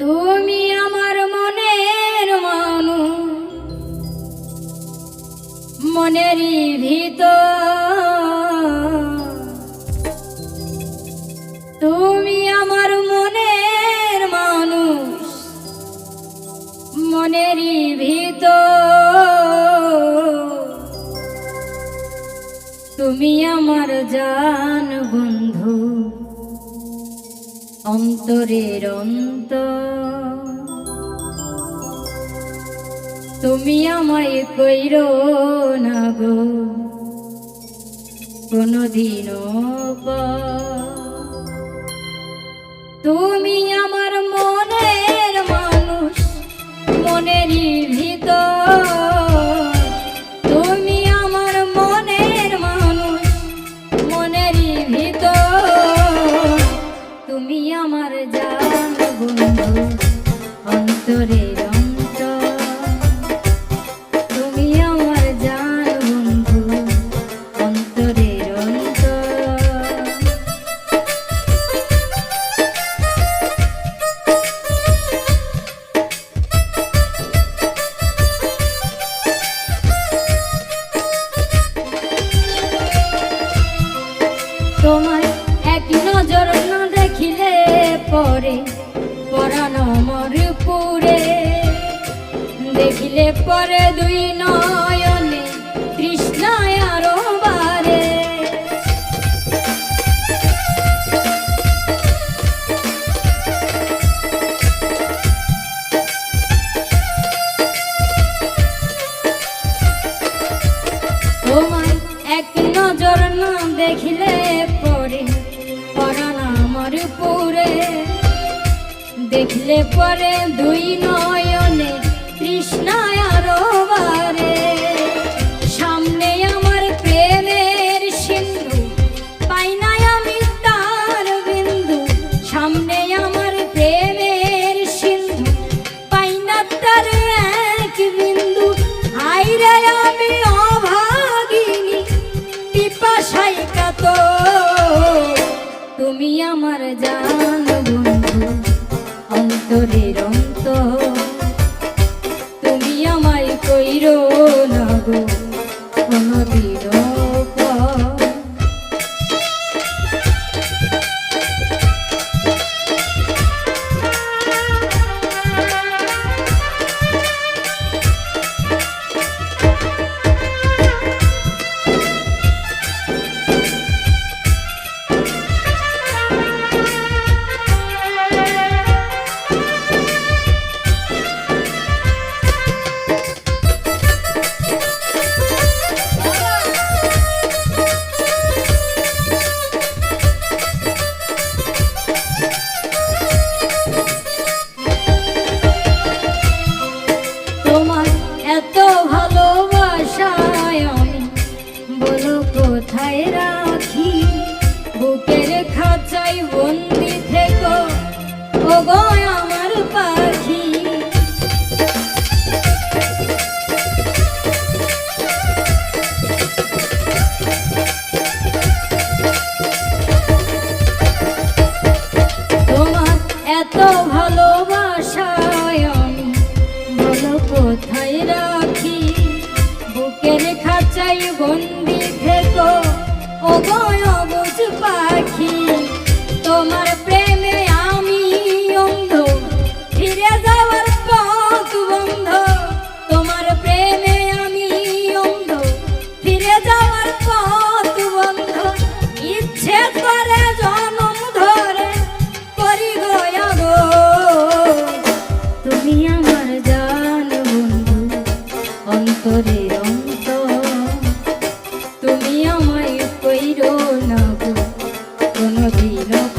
তুমি আমার মনের মানু মনেরই ভিতর। তুমি আমার মনের মানুষ, মনেরই ভিতর। তুমি আমার জান অন্তরের অন্ত তুমি আমায় কইর না গো কোনদিনও। তুমি আমার আমার জান বন্ধু অন্তরের পরে, পরানো মর পুরে দেখিলে পরে দুই নয়নে, তৃষ্ণায় আরও এক নজর না দেখিলে পরে পরাণ পুরে দেখলে পরে দুই নয়নে তৃষ্ণায় আরও বারে সামনে আমার প্রেমের সিন্ধু, পাই নাই আমি তার বিন্দু। সামনে আমার প্রেমের সিন্ধু, পাই না তার এক বিন্দু। হাইরে আমি অভাগিনী পিপাসাই কাত তুমি আমার জান বন্ধু। অন্তরের অন্ত খাঁচাই বন্দি থেকো। ও আমার পাখি অন্তরের অন্ত তুমি আমায় কইরো না কোনো দিনও